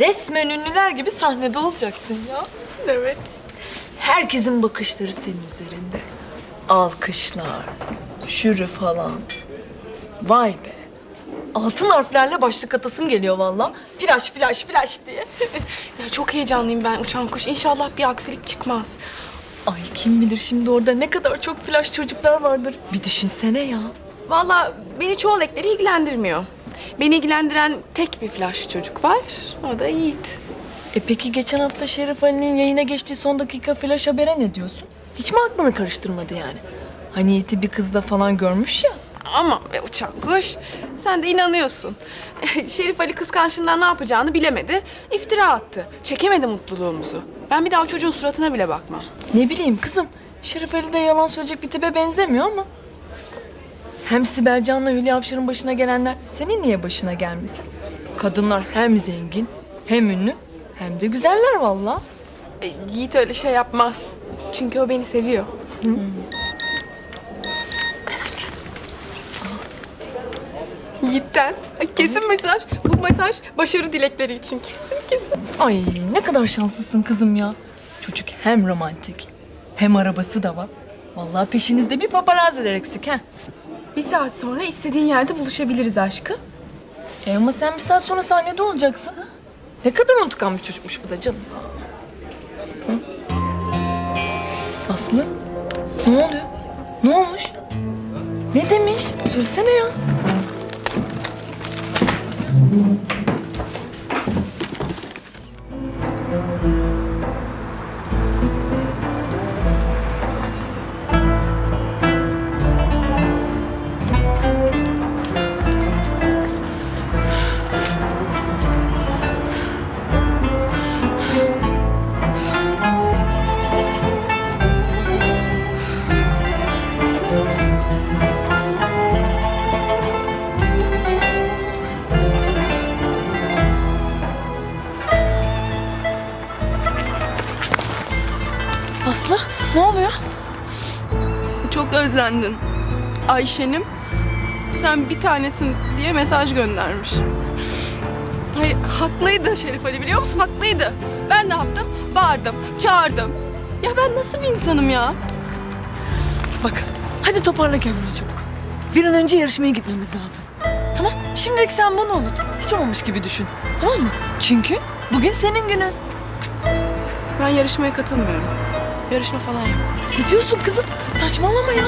Resmen ünlüler gibi sahnede olacaksın ya. Evet. Herkesin bakışları senin üzerinde. Alkışlar, şürü falan. Vay be. Altın harflerle başlık atasım geliyor valla. Flash, flash, flash diye. Ya çok heyecanlıyım ben uçan kuş. İnşallah bir aksilik çıkmaz. Ay kim bilir şimdi orada ne kadar çok flash çocuklar vardır. Bir düşünsene ya. Vallahi beni çoğu ekleri ilgilendirmiyor. Beni ilgilendiren tek bir flash çocuk var. O da Yiğit. E peki geçen hafta Şerif Ali'nin yayına geçtiği son dakika flash habere ne diyorsun? Hiç mi aklını karıştırmadı yani? Hani Yiğit'i bir kızla falan görmüş ya. Ama be uçan kuş. Sen de inanıyorsun. Şerif Ali kıskançlığından ne yapacağını bilemedi. İftira attı. Çekemedi mutluluğumuzu. Ben bir daha o çocuğun suratına bile bakmam. Ne bileyim kızım. Şerif Ali de yalan söyleyecek bir tipe benzemiyor ama. Hem Sibel Can'la Hülya Avşar'ın başına gelenler senin niye başına gelmesin? Kadınlar hem zengin, hem ünlü, hem de güzeller vallahi. E, Yiğit öyle şey yapmaz. Çünkü o beni seviyor. Mesaj geldi. Yiğit'ten. Kesin mesaj. Bu mesaj başarı dilekleri için. Kesin kesin. Ay ne kadar şanslısın kızım ya. Çocuk hem romantik, hem arabası da var. Vallahi peşinizde bir paparazziler eksik ha. Bir saat sonra istediğin yerde buluşabiliriz aşkım. E ama sen bir saat sonra sahnede olacaksın. Ne kadar unutkan bir çocukmuş bu da canım. Hı? Aslı, ne oluyor? Ne olmuş? Ne demiş? Söylesene ya. Aslı, ne oluyor? Çok özlendin. Ayşe'nim sen bir tanesin diye mesaj göndermiş. Hayır haklıydı Şerif Ali biliyor musun? Haklıydı. Ben ne yaptım? Bağırdım, çağırdım. Ya ben nasıl bir insanım ya? Bak, hadi toparla kendini çabuk. Bir an önce yarışmaya gitmemiz lazım. Tamam, şimdilik sen bunu unut. Hiç olmamış gibi düşün. Tamam mı? Çünkü bugün senin günün. Ben yarışmaya katılmıyorum. Yarışma falan yok. Ne diyorsun kızım? Saçmalama ya.